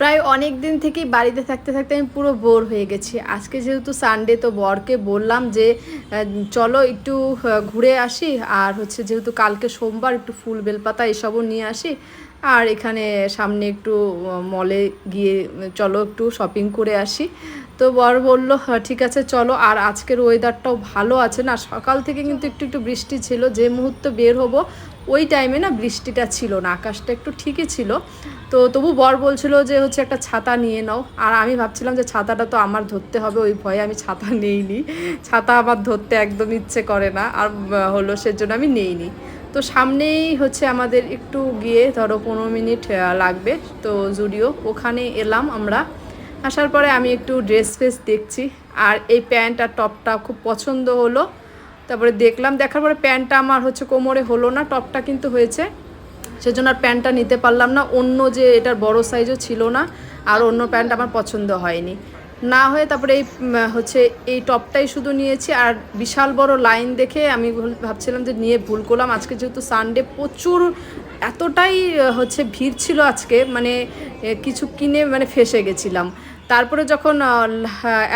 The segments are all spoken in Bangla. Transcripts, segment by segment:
প্রায় অনেক দিন থেকেই বাড়িতে থাকতে থাকতে আমি পুরো বোর হয়ে গেছি। আজকে যেহেতু সানডে তো বরকে বললাম যে চলো একটু ঘুরে আসি। আর হচ্ছে যেহেতু কালকে সোমবার একটু ফুল বেলপাতা এসবও নিয়ে আসি। আর এখানে সামনে একটু মলে গিয়ে চলো একটু শপিং করে আসি। তো বর বলল "হ্যাঁ, ঠিক আছে চলো। আর আজকের ওয়েদারটাও ভালো আছে না? সকাল থেকে কিন্তু একটু একটু বৃষ্টি ছিল। যে মুহূর্তে বের হব ওই টাইমে না বৃষ্টিটা ছিল না আকাশটা একটু ঠিকই ছিল। তো তবু বর বলছিল যে হচ্ছে একটা ছাতা নিয়ে নাও। আর আমি ভাবছিলাম যে ছাতাটা তো আমার ধরতে হবে ওই ভয়ে আমি ছাতা নেইনি। ছাতা আমার ধরতে একদম ইচ্ছে করে না। আর হলো সেজন্য আমি নেইনি। তো সামনেই হচ্ছে আমাদের একটু গিয়ে ধরো পনেরো মিনিট লাগবে। তো জুডিও ওখানে এলাম আমরা। আসার পরে আমি একটু ড্রেস ফ্রেস দেখছি। আর এই প্যান্ট আর টপটা খুব পছন্দ হলো। তারপরে দেখলাম, দেখার পরে প্যান্টটা আমার হচ্ছে কোমরে হলো না, টপটা কিন্তু হয়েছে। সেজন্য আর প্যান্টটা নিতে পারলাম না। অন্য যে এটার বড় সাইজও ছিল না, আর অন্য প্যান্ট আমার পছন্দ হয়নি। না হয়ে তারপরে এই হচ্ছে এই টপটাই শুধু নিয়েছি। আর বিশাল বড় লাইন দেখে আমি ভাবছিলাম যে নিয়ে ভুল করলাম। আজকে যেহেতু সানডে প্রচুর, এতটাই, হচ্ছে ভিড় ছিল আজকে মানে কিছু কিনে মানে ফেসে গেছিলাম। তারপরে যখন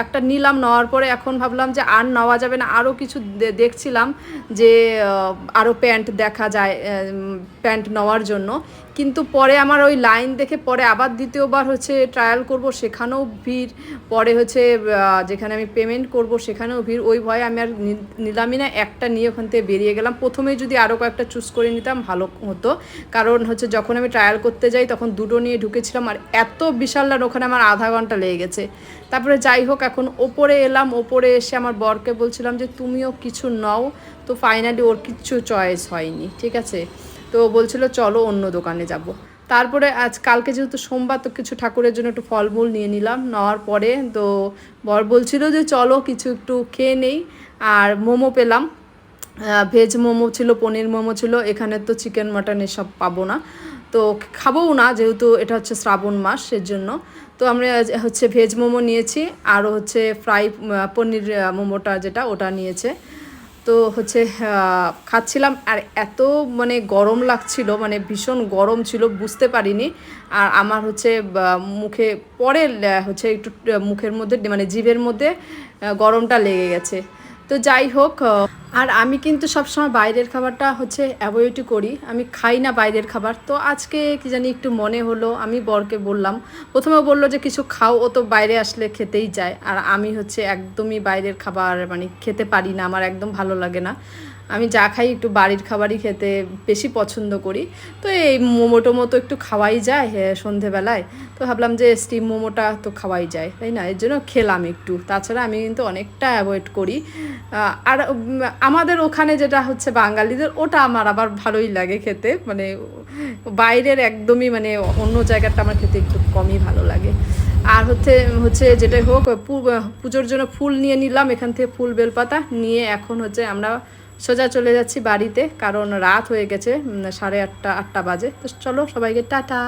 একটা নিলাম নেওয়ার পরে এখন ভাবলাম যে আর নেওয়া যাবে না, আরও কিছু দেখছিলাম যে আরও প্যান্ট দেখা যায় প্যান্ট নেওয়ার জন্য। কিন্তু পরে আমার ওই লাইন দেখে পরে আবার দ্বিতীয়বার হচ্ছে ট্রায়াল করব, সেখানেও ভিড়। পরে হচ্ছে যেখানে আমি পেমেন্ট করব, সেখানেও ভিড়। ওই ভয়ে আমি আর নিলামই না, একটা নিয়ে ওখান থেকে বেরিয়ে গেলাম। প্রথমেই যদি আরও কয়েকটা চুজ করে নিতাম, ভালো হতো। কারণ হচ্ছে যখন আমি ট্রায়াল করতে যাই, তখন দুটো নিয়ে ঢুকেছিলাম। আর এত বিশাল ওখানে আমার আধা ঘণ্টা লেগে গেছে। তারপরে যাই হোক, এখন ওপরে এলাম, ওপরে এসে আমার বরকে বলছিলাম যে, তুমিও কিছু নাও। তো ফাইনালি ওর কিচ্ছু চয়েস হয়নি, ঠিক আছে? তো বলছিল, চলো অন্য দোকানে যাব। তারপরে আজ, কালকে যেহেতু সোমবার, তো কিছু ঠাকুরের জন্য একটু ফলমূল নিয়ে নিলাম, নেওয়ার পরে তো বর বলছিল যে, চলো কিছু একটু খেয়ে নেই। আর মোমো পেলাম। ভেজ মোমো ছিল, পনির মোমো ছিল, এখানে তো চিকেন মাটন এসব পাবো না। তো খাবোও না, যেহেতু এটা হচ্ছে শ্রাবণ মাস, সেজন্য। তো আমরা হচ্ছে ভেজ মোমো নিয়েছি আরও হচ্ছে ফ্রাই পনির মোমোটা যেটা, ওটা নিয়েছে। তো হচ্ছে খাচ্ছিলাম, আর এত মানে গরম লাগছিল মানে ভীষণ গরম ছিল, বুঝতে পারিনি। আর আমার হচ্ছে মুখে পরে হচ্ছে একটু মুখের মধ্যে মানে জিভের মধ্যে গরমটা লেগে গেছে। তো যাই হোক আর আমি কিন্তু সবসময় বাইরের খাবারটা হচ্ছে অ্যাভয়েডই করি। আমি খাই না বাইরের খাবার। তো আজকে কি জানি একটু মনে হলো, আমি বরকে বললাম। প্রথমে বলল যে, কিছু খাও, ও তো বাইরে আসলে খেতেই যায়। আর আমি হচ্ছে একদমই বাইরের খাবার মানে খেতে পারি না, আমার একদম ভালো লাগে না। আমি যা খাই একটু বাড়ির খাবারই খেতে বেশি পছন্দ করি। তো এই মোমো টোমো তো একটু খাওয়াই যায় সন্ধেবেলায়। তো ভাবলাম যে, স্টিম মোমোটা তো খাওয়াই যায়, তাই না? এর জন্য খেলাম একটু। তাছাড়া আমি কিন্তু অনেকটা অ্যাভয়েড করি। আর আমাদের ওখানে যেটা হচ্ছে বাঙালিদের, ওটা আমার আবার ভালোই লাগে খেতে। মানে বাইরের একদমই মানে অন্য জায়গাটা আমার খেতে একটু কমই ভালো লাগে। আর হচ্ছে হচ্ছে যেটাই হোক পুজোর জন্য ফুল নিয়ে নিলাম, এখান থেকে ফুল, বেলপাতা নিয়ে এখন হচ্ছে আমরা সোজা চলে যাচ্ছি বাড়িতে, কারণ রাত হয়ে গেছে সাড়ে আটটা আটটা বাজে। তো চলো সবাইকে টাটা।